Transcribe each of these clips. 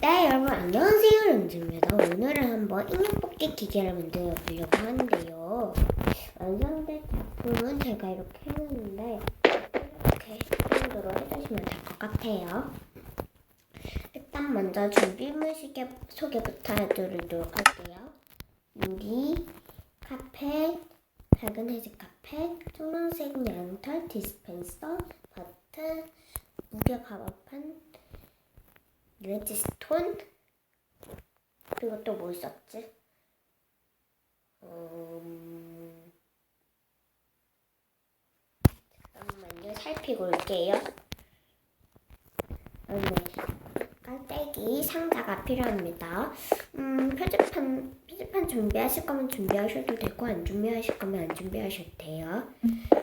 네 여러분 안녕하세요 런즈입니다. 오늘은 한번 인형 뽑기 기계를 만들어 보려고 하는데요. 완성된 작품은 제가 이렇게 해놨는데 이렇게 정도로 해주시면 될 것 같아요. 일단 먼저 준비물 시계 소개부터 해드리도록 할게요. 유리, 카펫, 밝은 회색 카펫, 초록색 양털, 디스펜서, 버튼, 무게 가방판, 레지스톤? 그리고 또 뭐 있었지? 음... 잠깐만요. 살피고 올게요. 아, 네. 깔때기 상자가 필요합니다. 음 표지판 표지판 준비하실 거면 준비하셔도 되고 안 준비하실 거면 안 준비하셔도 돼요.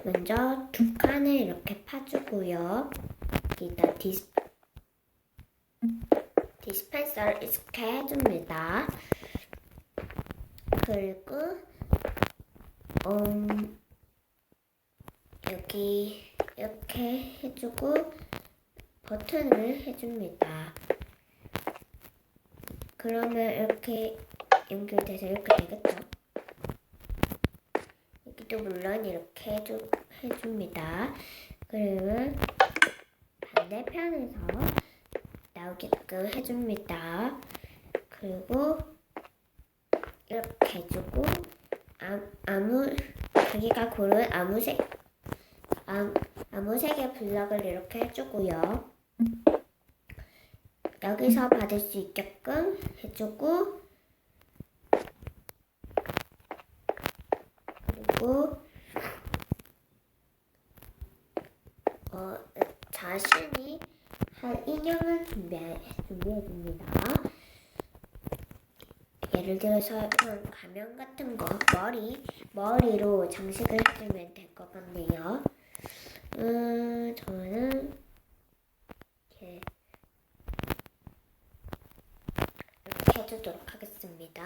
먼저 두 칸을 이렇게 파주고요. 여기다 디스 디스펜서를 이렇게 해줍니다. 그리고 음, 여기 이렇게 해주고 버튼을 해줍니다. 그러면 이렇게 연결돼서 이렇게 되겠죠? 여기도 물론 이렇게 해주, 해줍니다. 그러면 반대편에서 나오게끔 해줍니다. 그리고 이렇게 해주고 아, 아무 자기가 고른 아무 색 아, 아무 색의 블럭을 이렇게 해주고요. 여기서 받을 수 있게끔 해주고 그리고 어, 자신이 한 인형을 준비해, 준비해 줍니다. 예를 들어서 이런 가면 같은 거 머리 머리로 장식을 해주면 될 것 같네요. 음 저는 이렇게 이렇게 해주도록 하겠습니다.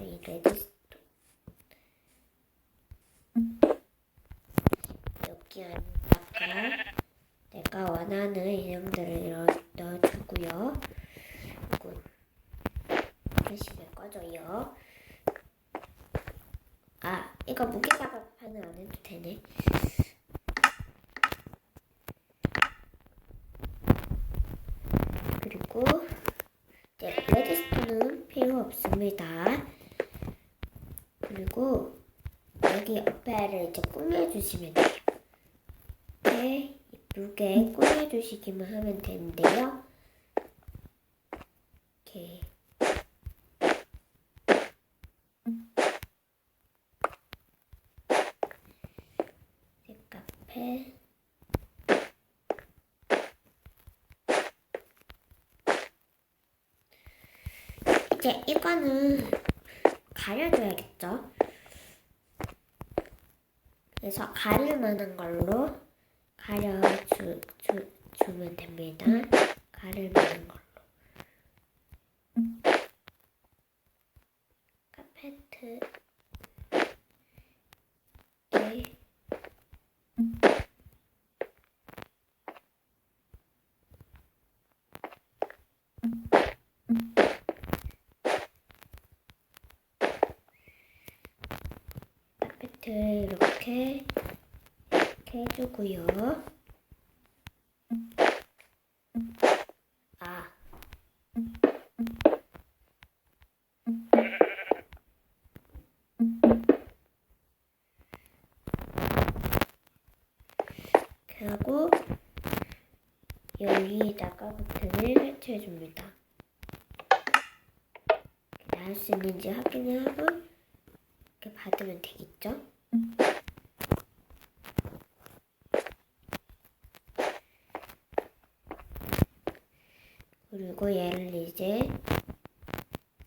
이 레드스톤 여기 안에다가 내가 원하는 인형들을 넣어, 넣어주고요. 그리고 열심히 꺼줘요. 아, 이거 무게가방판은 안 해도 되네. 그리고 이제 레드스톤은 필요 없습니다. 그리고 여기 옆에를 이제 꾸며주시면 돼요. 이렇게 예쁘게 꾸며주시기만 하면 되는데요. 이렇게 색카페 이제 이거는 가려줘야겠죠? 그래서 가릴 만한 걸로 가려주 주, 주면 됩니다. 가릴 만한 걸로. 카페트 네. 카페트 이렇게 이렇게 해주고요. 아. 그리고 여기다가 버튼을 설치해 줍니다. 할수 있는지 확인을 하고 이렇게 받으면 되겠죠? 그리고 얘를 이제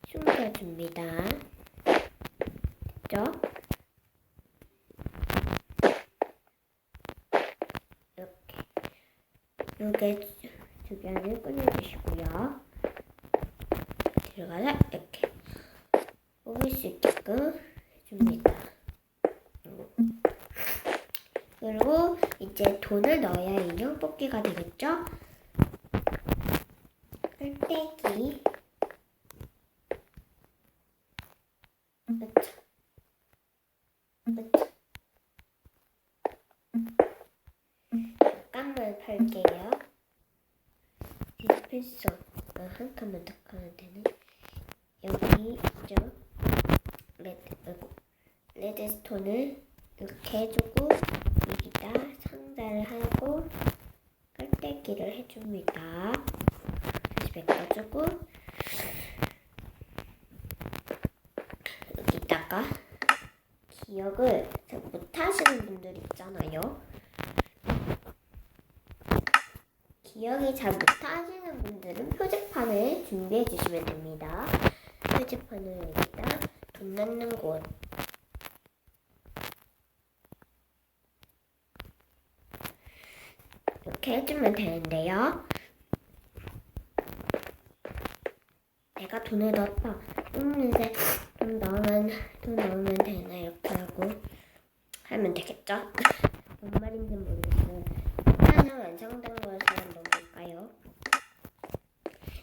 숨겨줍니다. 됐죠? 이렇게 이렇게 주변을 꾸며주시고요. 들어가서 이렇게 뽑을 수 있게끔 해줍니다. 그리고 이제 돈을 넣어야 인형 뽑기가 되겠죠? 깔때기. 으차 으차 잠깐만 팔게요. 디스펜서 아, 한 칸만 더 하면 되네. 여기 있죠? 레드 아이고, 레드스톤을 이렇게 해주고 여기다 상자를 하고 깔때기를 해줍니다 메꿔주고 여기다가 기억을 잘 못하시는 분들 있잖아요. 기억이 잘 못하시는 분들은 표지판을 준비해 주시면 됩니다. 표지판을 여기다 돈 넣는 곳 이렇게 해주면 되는데요. 내가 돈을 넣었다. 없는데 돈 넣으면 돈 넣으면 되나 이렇게 하고 하면 되겠죠? 뭔 말인지 모르겠어요. 하나 완성된 것을 한번 볼까요?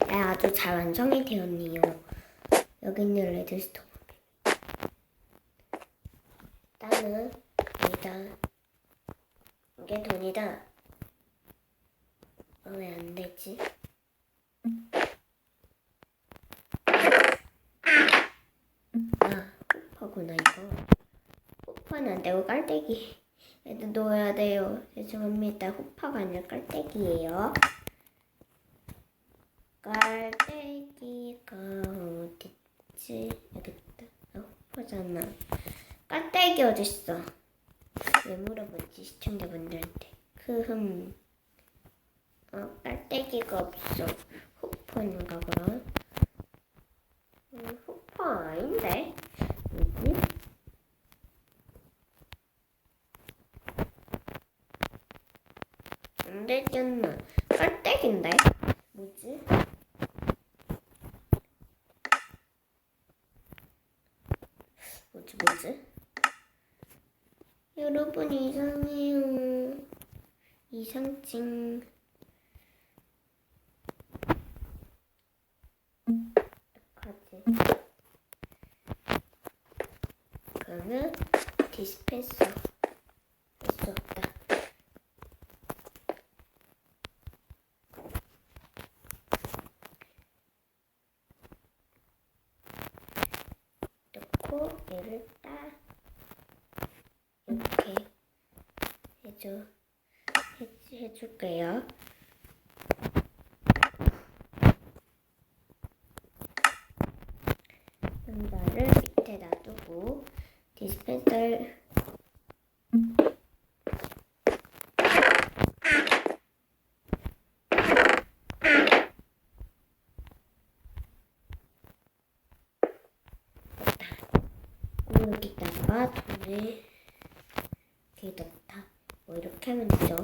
네, 아주 잘 완성이 되었네요. 여기 있는 레드스톤. 일단은 여기다 이게 돈이다. 어, 왜안 되지? 아, 호퍼구나 이거. 호퍼는 안 되고 깔때기. 애도 넣어야 돼요. 죄송합니다. 호퍼가 아니라 깔때기예요. 깔때기가 어딨지? 여기다. 아, 호퍼잖아. 깔때기 어딨어? 왜 물어보지 시청자분들한테? 크흠. 어, 깔때기가 없어. 호퍼인가 그럼? 음, 호퍼 아닌데? 뭐지? 안 되잖아. 깔때기인데? 뭐지? 뭐지, 뭐지? 여러분 이상해요. 이상증. 어떡하지? 그러면 디스펜서 할 수 없다. 넣고 얘를 딱 이렇게 해줘 해, 해줄게요. 왼발을 밑에 놔두고 디스펜서를 여기다가 돈을 이렇게 넣다 뭐 이렇게 하면 되죠.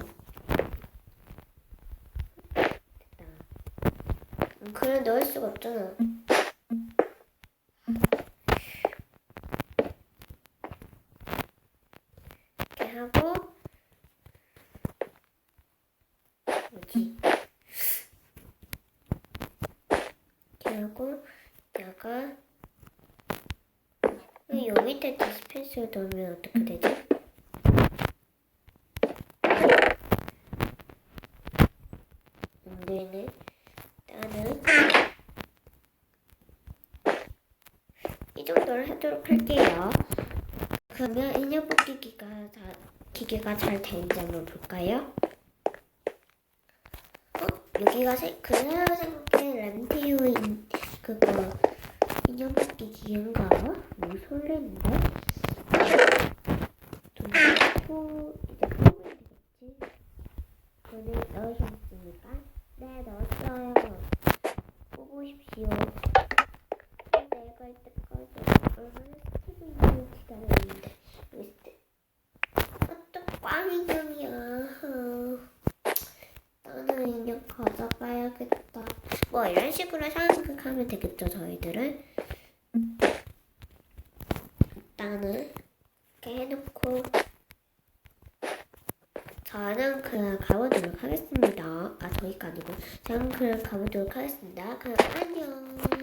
됐다. 음, 그래 넣을 수가 없잖아. 이렇게 하고 여기 이렇게 하고 여기다가 왜 여기다 디스펜서 넣으면 어떻게 되지? 안 되네. 나는 이 정도를 하도록 할게요. 그러면 인형 뽑기 기가 다, 기계가 잘 되는지 한번 볼까요? 어? 여기가 세, 그 새로 생긴 램티오 인 그거 인형 뽑기 기계인가? 뭐 설레는데? 돈 넣고 이제 뽑으면 되겠지? 돈을 넣으셨습니까? 네 넣었어요. 뽑으십시오. 내가 이때까지 얼마나 스티븐을 기다렸는데 아또 꽝 인형이야. 나는 인형 가져가야겠다. 뭐 이런 식으로 생각하면 되겠죠 저희들은. 일단은 이렇게 해놓고 저는 그냥 가보도록 하겠습니다. 아 저희가 아니고 저는 그럼 가보도록 하겠습니다. 그럼 안녕.